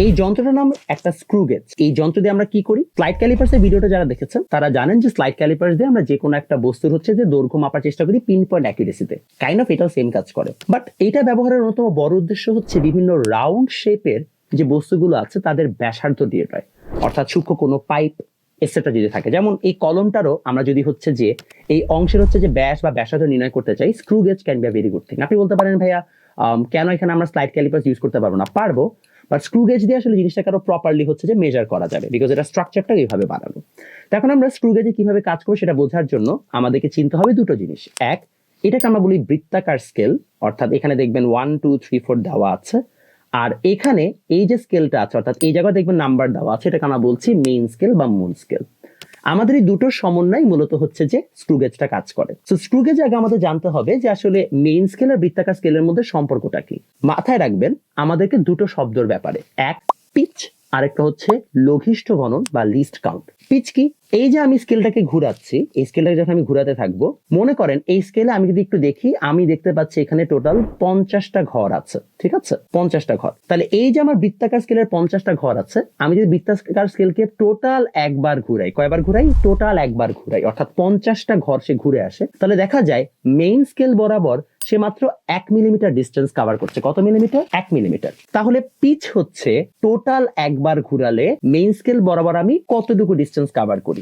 এই যন্ত্রটার নাম একটা স্ক্রু গেজ এই যন্ত্র দিয়ে আমরা কি করি? স্লাইড ক্যালিপার্স এর ভিডিওটা যারা দেখেছেন, তারা জানেন যে স্লাইড ক্যালিপার্স দিয়ে আমরা যে কোনো একটা বস্তুর হচ্ছে যে দৈর্ঘ্য মাপার চেষ্টা করি পিন পয়েন্ট অ্যাকুরেসিতে কাইন্ড অফ এটাও সেম কাজ করে। বাট এটা ব্যবহারের অন্যতম বড় উদ্দেশ্য হচ্ছে বিভিন্ন রাউন্ড শেপের যে বস্তুগুলো আছে, তাদের ব্যাসার্ধ দিয়ে নয় অর্থাৎ সূক্ষ্ম কোনো পাইপ এক্সেট্রা যদি থাকে। যেমন এই কলমটারও আমরা যদি হচ্ছে যে এই অংশের হচ্ছে যে ব্যাস বা ব্যাসার্ধ নির্ণয় করতে চাই screw gauge can be very good thing আপনি বলতে পারেন, ভাইয়া কেন এখানে আমরা স্লাইড ক্যালিপার্স ইউজ করতে পারব না? পারব বাট স্ক্রু গেজ দিয়ে আসলে জিনিসটাকে আরও প্রপারলি হচ্ছে যে মেজার করা যাবে বিকজ এটা স্ট্রাকচারটা এইভাবে বানানো। এখন আমরা স্ক্রু গেজে কীভাবে কাজ করব সেটা বোঝার জন্য আমাদেরকে চিনতে হবে দুটো জিনিস। এক, এটাকে আমরা বলি বৃত্তাকার স্কেল অর্থাৎ এখানে দেখবেন ওয়ান টু থ্রি ফোর দেওয়া আছে। আর এখানে এই যে স্কেলটা আছে, অর্থাৎ এই জায়গায় দেখবেন নাম্বার দেওয়া আছে, এটাকে আমরা বলছি মেইন স্কেল বা মূল স্কেল আমাদের এই দুটোর সমন্বয় মূলত হচ্ছে যে স্ক্রু গেজটা কাজ করে। তো স্ক্রু গেজ আগে আমাদের জানতে হবে যে আসলে মেইন স্কেল আর বৃত্তাকার স্কেলের মধ্যে সম্পর্কটা কি। মাথায় রাখবেন, আমাদেরকে দুটো শব্দর ব্যাপারে। এক পিচ আরেকটা হচ্ছে লঘিষ্ঠ গণন বা লিস্ট কাউন্ট পিচ কি? এই যে আমি স্কেলটাকে ঘুরাচ্ছি, এই স্কেলটাকে যখন আমি ঘুরাতে থাকব, মনে করেন এই স্কেলে আমি যদি একটু দেখি, আমি দেখতে পাচ্ছি এখানে টোটাল পঞ্চাশটা ঘর আছে, ঠিক আছে? পঞ্চাশটা ঘর। তাহলে এই যে আমার বৃত্তাকার স্কেলের পঞ্চাশটা ঘর আছে, আমি যদি বৃত্তাকার স্কেলকে টোটাল একবার ঘুরাই, কয়বার ঘুরাই? টোটাল একবার ঘুরাই, অর্থাৎ পঞ্চাশটা ঘর সে ঘুরে আসে। তাহলে দেখা যায় মেইন স্কেল বরাবর সে মাত্র এক মিলিমিটার ডিস্টেন্স কভার করছে। কত মিলিমিটার এক মিলিমিটার তাহলে পিচ হচ্ছে, টোটাল একবার ঘুরালে মেইন স্কেল বরাবর আমি কতটুকু ডিস্টেন্স কাভার করি?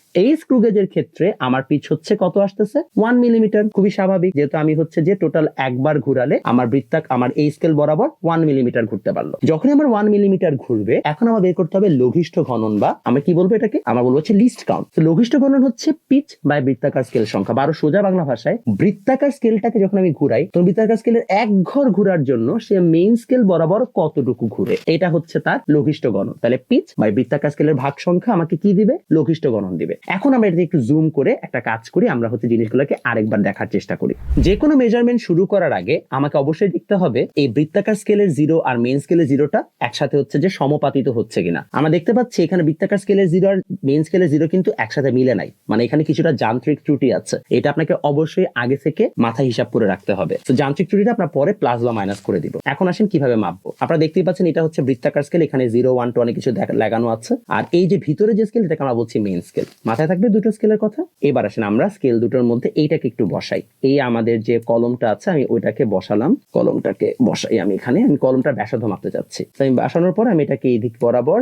এই স্ক্রু গেজের ক্ষেত্রে আমার পিচ হচ্ছে কত আসতেছে? ওয়ান মিলিমিটার খুবই স্বাভাবিক। যেহেতু আমি হচ্ছে যে টোটাল একবার ঘুরালে আমার বৃত্তাক আমার এই স্কেল বরাবর ওয়ান মিলিমিটার ঘুরতে পারল। যখনই আমার ওয়ান মিলিমিটার ঘুরবে, এখন আমার বের করতে হবে লঘিষ্ঠ ঘনন বা আমি কি বলব এটাকে? আমার বলব হচ্ছে লিস্ট কাউন্ট লঘিষ্ঠ ঘনন হচ্ছে পিচ বা বৃত্তাকার স্কেল সংখ্যা। বা আরও সোজা বাংলা ভাষায় বৃত্তাকার স্কেলটাকে যখন আমি ঘুরাই, তখন বৃত্তাকার স্কেলের এক ঘর ঘুরার জন্য সে মেইন স্কেল বরাবর কতটুকু ঘুরে? এটা হচ্ছে তার লঘিষ্ঠ গণন তাহলে পিচ বা বৃত্তাকার স্কেলের ভাগ সংখ্যা আমাকে কি দিবে? লঘিষ্ঠ গণন দিবে। এখন আমরা এটা একটু জুম করে একটা কাজ করি, আমরা হচ্ছে জিনিসগুলোকে আরেকবার দেখার চেষ্টা করি। যে কোনো মেজারমেন্ট শুরু করার আগে আমাকে অবশ্যই দেখতে হবে এই বৃত্তাকার স্কেলের জিরো আর মেইন স্কেলের জিরোটা একসাথে হচ্ছে যে সমাপাতিত হচ্ছে কিনা। আমরা দেখতে পাচ্ছি এখানে বৃত্তাকার স্কেলের জিরো আর মেইন স্কেলের জিরো কিন্তু একসাথে মিলে নাই। মানে এখানে কিছুটা যান্ত্রিক ত্রুটি আছে। এটা আপনাকে অবশ্যই আগে থেকে মাথায় হিসাব করে রাখতে হবে। তো যান্ত্রিক ত্রুটিটা আপনার পরে প্লাস বা মাইনাস করে দিব। এখন আসেন কীভাবে মাপবো? আপনারা দেখতেই পাচ্ছেন এটা হচ্ছে বৃত্তাকার স্কেল এখানে জিরো ওয়ান টু অনেক কিছু লাগানো আছে। আর এই যে ভিতরে যে স্কেল এটাকে আমরা বলছি মেন স্কেল মাথায় থাকবে দুটো স্কেলের কথা? এবার আসেন আমরা স্কেল দুটোর মধ্যে এইটাকে একটু বসাই। এই আমাদের যে কলমটা আছে, আমি ওইটাকে বসালাম। কলমটাকে বসাই আমি এখানে। আমি কলমটা ব্যাসার্ধ মাপতে চাচ্ছি। আমি বসানোর পর আমি এটাকে এই দিক বরাবর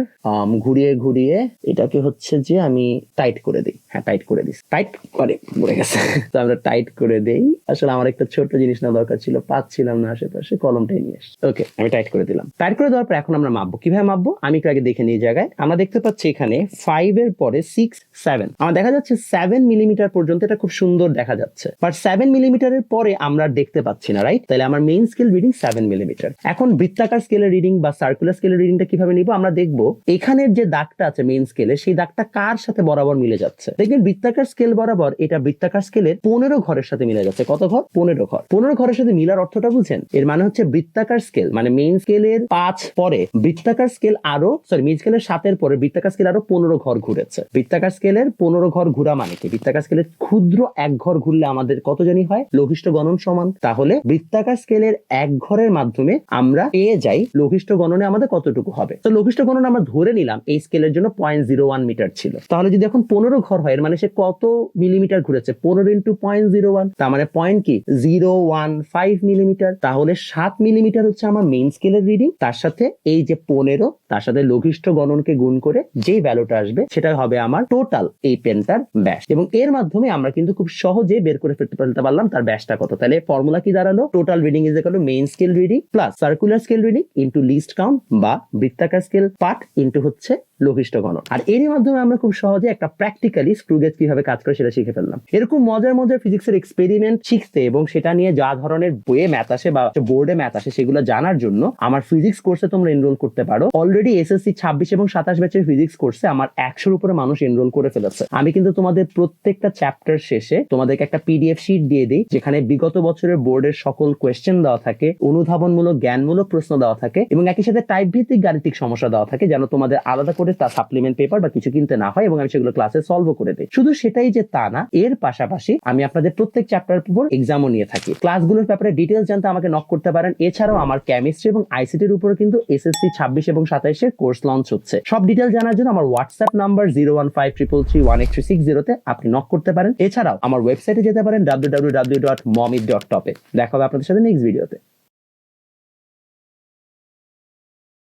ঘুরিয়ে ঘুরিয়ে এটাকে হচ্ছে যে আমি টাইট করে দিই। হ্যাঁ টাইট করে দিই টাইট করে পড়ে গেছে। তো আমরা টাইট করে দেই। আসলে আমার একটা ছোট জিনিস না দরকার ছিল, পাচ্ছিলাম না আশেপাশে, কলমটাই নিয়ে আসছি। ওকে, আমি টাইট করে দিলাম। টাইট করে দেওয়ার পর এখন আমরা মাপবো। কীভাবে মাপবো? আমি একটু আগে দেখে নিই জায়গায়। আমরা দেখতে পাচ্ছি এখানে ফাইভ এর পরে সিক্স সেভেন আমার দেখা যাচ্ছে সেভেন মিলিমিটার পর্যন্ত এটা খুব সুন্দর দেখা যাচ্ছে। বাট সেভেন মিলিমিটারের পরে আমরা দেখতে পাচ্ছি না রাইট তাহলে আমার main scale reading seven millimetre এখন বৃত্তাকার স্কেলের রিডিং বা সার্কুলার স্কেলের রিডিংটা কীভাবে নিব আমরা দেখব। এখানের যে দাগটা আছে মেইন স্কেলে সেই দাগটা কার সাথে বরাবর মিলে যাচ্ছে? দেখবেন বৃত্তাকার স্কেল বরাবর এটা বৃত্তাকার স্কেলের পনেরো ঘরের সাথে মিলে যাচ্ছে। কত ঘর? পনেরো ঘর। পনেরো ঘরের সাথে মিলার অর্থটা বুঝেন? এর মানে হচ্ছে বৃত্তাকার স্কেল মানে মেইন স্কেলের পাঁচ পরে বৃত্তাকার স্কেল আরও সরি মেইন স্কেলের সাতের পরে বৃত্তাকার স্কেল আরও পনেরো ঘর ঘুরেছে। বৃত্তাকার স্কেলের পনেরো ঘর ঘুরা মানে কি? বৃত্তাকার স্কেলের ক্ষুদ্র এক ঘর ঘুরলে আমাদের কত জানি হয়? লঘিষ্ঠ গণন সমান। তাহলে বৃত্তাকার স্কেলের এক ঘরের মাধ্যমে আমরা পেয়ে যাই লঘিষ্ঠ গণনে আমাদের কতটুকু হবে? তো লঘিষ্ঠ গণন আমরা ধরে নিলাম এই স্কেলের জন্য পয়েন্ট জিরো ওয়ান মিটার ছিল। তাহলে যদি এখন পনেরো ঘর হয়, এর মানে সে কত মিলিমিটার ঘুরেছে? পনেরো ইন্টু পয়েন্ট জিরো ওয়ান তার মানে পয়েন্ট কি? জিরো ওয়ান ফাইভ মিলিমিটার তাহলে সাত মিলিমিটার হচ্ছে আমার মেইন স্কেলের রিডিং তার সাথে এই যে পনেরো, তার সাথে লঘিষ্ঠ গণনকে গুণ করে যেই ভ্যালুটা আসবে সেটা হবে আমার টোটাল এই পেনটার ব্যাস। এবং এর মাধ্যমে আমরা কিন্তু খুব সহজে বের করে ফেলতে পারলাম তার ব্যাসটা কত। তাহলে ফর্মুলা কি দাঁড়াল? Total reading is equal main scale reading plus circular scale reading into least count বা বৃত্তাকার স্কেল পার্ট ইন্টু হচ্ছে লঘিষ্ঠ গণন আর এরই মাধ্যমে আমরা খুব সহজে একটা প্র্যাকটিক্যালি স্ক্রু গেজ কীভাবে কাজ করে সেটা শিখে ফেললাম। এরকম মজার মজার ফিজিক্সের এক্সপেরিমেন্ট শিখতে এবং সেটা নিয়ে যা ধরনের বইয়ে ম্যাথ আসে বা বোর্ডে ম্যাথ আসে সেগুলো জানার জন্য আমার ফিজিক্স কোর্সে তোমরা এনরোল করতে পারো। অলরেডি এসএসসি ছাব্বিশ এবং সাতাশ ব্যাচের ফিজিক্স কোর্সে আমার একশোর উপরে মানুষ এনরোল করে ফেলেছে আমি কিন্তু তোমাদের প্রত্যেকটা চ্যাপ্টার শেষে তোমাদেরকে একটা পিডিএফ শিট দিয়ে দিই, যেখানে বিগত বছরের বোর্ডের সকল কোয়েশ্চেন দেওয়া থাকে, অনুধাবনমূলক, জ্ঞানমূলক প্রশ্ন দেওয়া থাকে এবং একই সাথে টাইপ ভিত্তিক গাণিতিক সমস্যা দেওয়া থাকে যেন তোমাদের আলাদা করে আমাদের তা সাপ্লিমেন্ট পেপার বা কিছু কিনতে না হয় এবং আমি সেগুলো ক্লাসে সলভ করে দিই। শুধু সেটাই যে তা না, এর পাশাপাশি আমি আপনাদের প্রত্যেক চ্যাপ্টার উপর এক্সামও নিয়ে থাকি। ক্লাসগুলোর ব্যাপারে ডিটেলস জানতে আমাকে নক করতে পারেন। এছাড়াও আমার কেমিস্ট্রি এবং আইসিটির উপরে কিন্তু এসএসসি ছাব্বিশ এবং সাতাইশের কোর্স লঞ্চ হচ্ছে। সব ডিটেল জানার জন্য আমার WhatsApp number zero one five triple three one eight three six জিরোতে আপনি নক করতে পারেন। এছাড়াও আমার ওয়েবসাইটে যেতে পারেন ডাব্লিউ ডাব্লিউ ডাব্লিউ ডট মমিট ডট টপে দেখা হবে আপনাদের সাথে নেক্সট ভিডিওতে